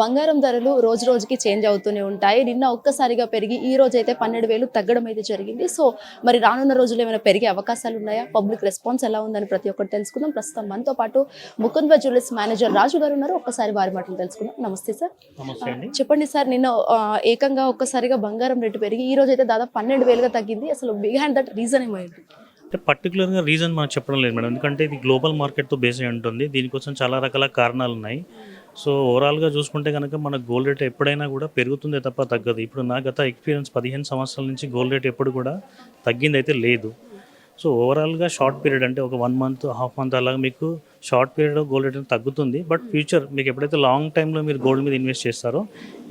బంగారం ధరలు రోజు రోజుకి చేంజ్ అవుతూనే ఉంటాయి. నిన్న ఒక్కసారిగా పెరిగి ఈ రోజు అయితే పన్నెండు వేలు తగ్గడం అయితే జరిగింది. సో మరి రానున్న రోజుల్లో ఏమైనా పెరిగే అవకాశాలు ఉన్నాయా? పబ్లిక్ రెస్పాన్స్ ఎలా ఉందని ప్రతి ఒక్కటి తెలుసుకుందాం. ప్రస్తుతం మనతో పాటు ముకుంద్వ జ్యువెలర్స్ మేనేజర్ రాజు గారు ఉన్నారు. ఒక్కసారి వారి మాటలు తెలుసుకుందాం. నమస్తే సార్. చెప్పండి సార్ నిన్న ఏకంగా ఒక్కసారిగా బంగారం రేటు పెరిగి ఈ రోజు అయితే దాదాపు పన్నెండు వేలుగా తగ్గింది. అసలు బిహైండ్ దట్ రీజన్ ఏమైంది? అంటే పర్టికులర్గా రీజన్ మనం చెప్పడం లేదు మేడం. ఎందుకంటే ఇది గ్లోబల్ మార్కెట్తో బేస్ అయి ఉంటుంది. దీనికోసం చాలా రకాల కారణాలు ఉన్నాయి సో ఓవరాల్గా చూసుకుంటే కనుక మన గోల్డ్ రేట్ ఎప్పుడైనా కూడా పెరుగుతుందే తప్ప తగ్గదు. ఇప్పుడు నా గత ఎక్స్పీరియన్స్ పదిహేను సంవత్సరాల నుంచి గోల్డ్ రేట్ ఎప్పుడు కూడా తగ్గిందైతే లేదు. సో ఓవరాల్గా షార్ట్ పీరియడ్ అంటే ఒక వన్ మంత్ హాఫ్ మంత్ అలాగా మీకు షార్ట్ పీరియడ్ గోల్డ్ రేట్ తగ్గుతుంది. బట్ ఫ్యూచర్ మీకు ఎప్పుడైతే లాంగ్ టైంలో మీరు గోల్డ్ మీద ఇన్వెస్ట్ చేస్తారో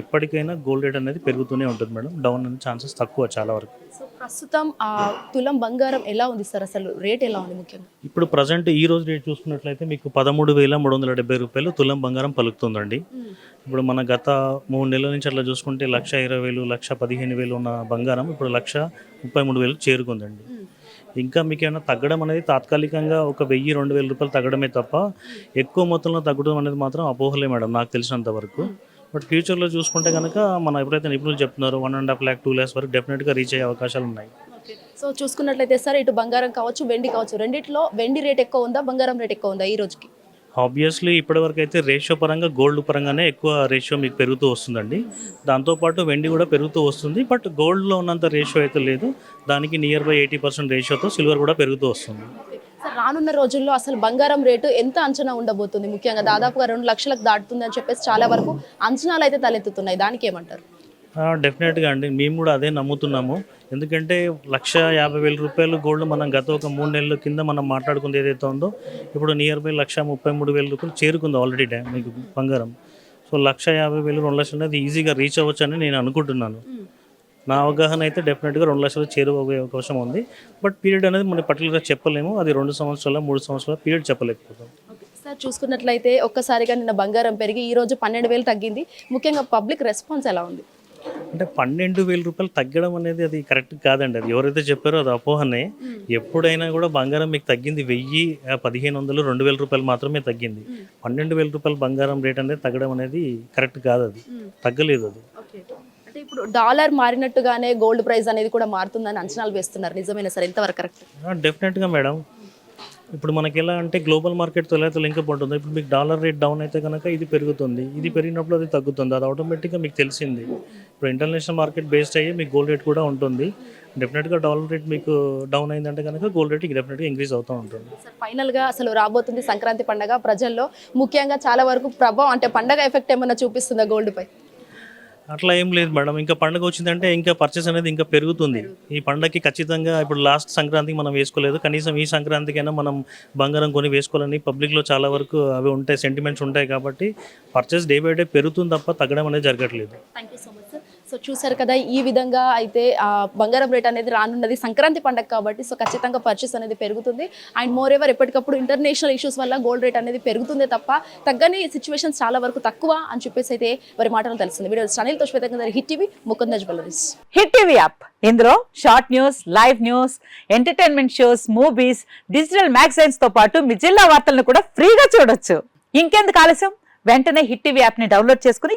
ఎప్పటికైనా గోల్డ్ రేట్ అనేది పెరుగుతూనే ఉంటుంది మేడం. డౌన్ అనే ఛాన్సెస్ తక్కువ చాలా వరకు. సో ప్రస్తుతం ఆ తులం బంగారం ఎలా ఉంది సార్? అసలు రేట్ ఎలా ఉంది ముఖ్యంగా? ఇప్పుడు ప్రజెంట్ ఈ రోజు రేట్ చూసుకున్నట్లయితే మీకు పదమూడు వేల మూడు వందల డెబ్బై రూపాయలు తులం బంగారం పలుకుతుందండి. ఇప్పుడు మన గత మూడు నెలల నుంచి అట్లా చూసుకుంటే లక్ష ఇరవై వేలు లక్ష పదిహేను వేలు ఉన్న బంగారం ఇప్పుడు లక్ష ముప్పై మూడు వేలు చేరుకుందండి. ఇంకా మీకు ఏమైనా తగ్గడం అనేది తాత్కాలికంగా ఒక వెయ్యి రెండు వేల రూపాయలు తగ్గడమే తప్ప ఎక్కువ మొత్తంలో తగ్గడం అనేది మాత్రం అపోహలే మేడం నాకు తెలిసినంత వరకు. బట్ ఫ్యూచర్లో చూసుకుంటే కనుక మనం ఎప్పుడైతే నిపుణులు చెప్తున్నారో one and half lakh two lakhs వరకు డెఫినెట్గా రీచ్ అయ్యే అవకాశాలు ఉన్నాయి. సో చూసుకున్నట్లయితే సార్ ఇటు బంగారం కావచ్చు వెండి కావచ్చు రెండిట్లో వెండి రేట్ ఎక్కువ ఉందా బంగారం రేట్ ఎక్కువ ఉందా ఈ రోజుకి? ఆబ్వియస్లీ ఇప్పటివరకు అయితే రేషియో పరంగా గోల్డ్ పరంగానే ఎక్కువ రేషియో మీకు పెరుగుతూ వస్తుందండి. దాంతోపాటు వెండి కూడా పెరుగుతూ వస్తుంది. బట్ గోల్డ్లో ఉన్నంత రేషియో అయితే లేదు. దానికి నియర్ బై ఎయిటీ పర్సెంట్ రేషియోతో సిల్వర్ కూడా పెరుగుతూ వస్తుంది. రానున్న రోజుల్లో అసలు బంగారం రేటు ఎంత అంచనా ఉండబోతుంది? ముఖ్యంగా దాదాపుగా రెండు లక్షలకు దాటుతుంది అని చెప్పేసి చాలా వరకు అంచనాలు అయితే తలెత్తుతున్నాయి. దానికి ఏమంటారు? డెఫినెట్గా అండి. మేము కూడా అదే నమ్ముతున్నాము. ఎందుకంటే లక్ష యాభై వేల రూపాయలు గోల్డ్ మనం గత ఒక మూడు నెలల కింద మనం మాట్లాడుకుంది ఏదైతే ఉందో ఇప్పుడు నియర్ బై లక్ష ముప్పై మూడు వేల రూపాయలు చేరుకుంది ఆల్రెడీ డా- మీకు బంగారం. సో లక్ష యాభై వేలు రెండు లక్షలు అనేది ఈజీగా రీచ్ అవ్వచ్చు అని నేను అనుకుంటున్నాను. నా అవగాహన అయితే డెఫినెట్గా రెండు లక్షలు చేరువే అవకాశం ఉంది. బట్ పీరియడ్ అనేది మనం పర్టికులర్గా చెప్పలేము. అది రెండు సంవత్సరాల మూడు సంవత్సరాల పీరియడ్ చెప్పలేకపోతాం. సార్ చూసుకున్నట్లయితే ఒక్కసారిగా నిన్న బంగారం పెరిగి ఈ రోజు పన్నెండు వేలు తగ్గింది. ముఖ్యంగా పబ్లిక్ రెస్పాన్స్ ఎలా ఉంది? అంటే పన్నెండు వేల రూపాయలు తగ్గడం అనేది అది కరెక్ట్ కాదండి. అది ఎవరైతే చెప్పారో అది అపోహనే. ఎప్పుడైనా కూడా బంగారం మీకు తగ్గింది వెయ్యి పదిహేను వందలు రెండు వేల రూపాయలు మాత్రమే తగ్గింది. పన్నెండు వేల రూపాయలు బంగారం రేట్ అనేది తగ్గడం అనేది కరెక్ట్ కాదు అది. తగ్గలేదు అది. అంటే ఇప్పుడు డాలర్ మారినట్టుగానే గోల్డ్ ప్రైస్ అనేది కూడా మారుతుందని అంచనాలు వేస్తున్నారు. నిజమేనా సార్? ఎంతవరకు కరెక్ట్? డెఫినెట్గా మేడం. ఇప్పుడు మనకి ఎలా అంటే గ్లోబల్ మార్కెట్తో ఎలా అయితే లింకప్ ఉంటుంది ఇప్పుడు మీకు డాలర్ రేట్ డౌన్ అయితే కనుక ఇది పెరుగుతుంది. ఇది పెరిగినప్పుడు అది తగ్గుతుంది. అది ఆటోమేటిక్గా మీకు తెలిసింది. ఇప్పుడు ఇంటర్నేషనల్ మార్కెట్ బేస్డ్ అయ్యి మీకు గోల్డ్ రేట్ కూడా ఉంటుంది. డెఫినెట్గా డాలర్ రేట్ మీకు డౌన్ అయిందంటే కనుక గోల్డ్ రేట్ డెఫినెట్గా ఇంక్రీజ్ అవుతూ ఉంటుంది. ఫైనల్గా అసలు రాబోతుంది సంక్రాంతి పండగ. ప్రజల్లో ముఖ్యంగా చాలా వరకు ప్రభావం అంటే పండగ ఎఫెక్ట్ ఏమైనా చూపిస్తుందా గోల్డ్పై అట్లా ఏం లేదు మేడం. ఇంకా పండుగ వచ్చిందంటే ఇంకా పర్చేస్ అనేది ఇంకా పెరుగుతుంది. ఈ పండగకి ఖచ్చితంగా ఇప్పుడు లాస్ట్ సంక్రాంతికి మనం వేసుకోలేదు. కనీసం ఈ సంక్రాంతికైనా మనం బంగారం కొని వేసుకోవాలని పబ్లిక్లో చాలా వరకు అవి ఉంటాయి సెంటిమెంట్స్ ఉంటాయి కాబట్టి పర్చేస్ డే బై డే పెరుగుతుంది తప్ప తగ్గడం అనేది జరగట్లేదు. థ్యాంక్ సో సో చూసారు కదా ఈ విధంగా అయితే బంగారం రేట్ అనేది రానున్నది సంక్రాంతి పండగ కాబట్టి సో ఖచ్చితంగా పర్చేస్ అనేది పెరుగుతుంది. అండ్ మోర్ ఎవర్ ఎప్పటికప్పుడు ఇంటర్నేషనల్ ఇష్యూస్ వల్ల గోల్డ్ రేట్ అనేది పెరుగుతుంది తప్ప తగ్గని సిచ్యువేషన్స్ చాలా వరకు తక్కువ అని చెప్పేసి అయితే వారి మాటలు తెలుస్తుంది. వీడియో ఛానల్తో శ్వేతంగా హిట్ టీవీ ముకుందజ్ బలరీస్. Hit TV app. ఇందులో short news live news entertainment shows movies digital మ్యాగజైన్స్తో పాటు మీ జిల్లా వార్తలను కూడా ఫ్రీగా చూడొచ్చు. ఇంకెందుకు ఆలస్యం? వెంటనే హిట్ టీవీ యాప్ని డౌన్లోడ్ చేసుకుని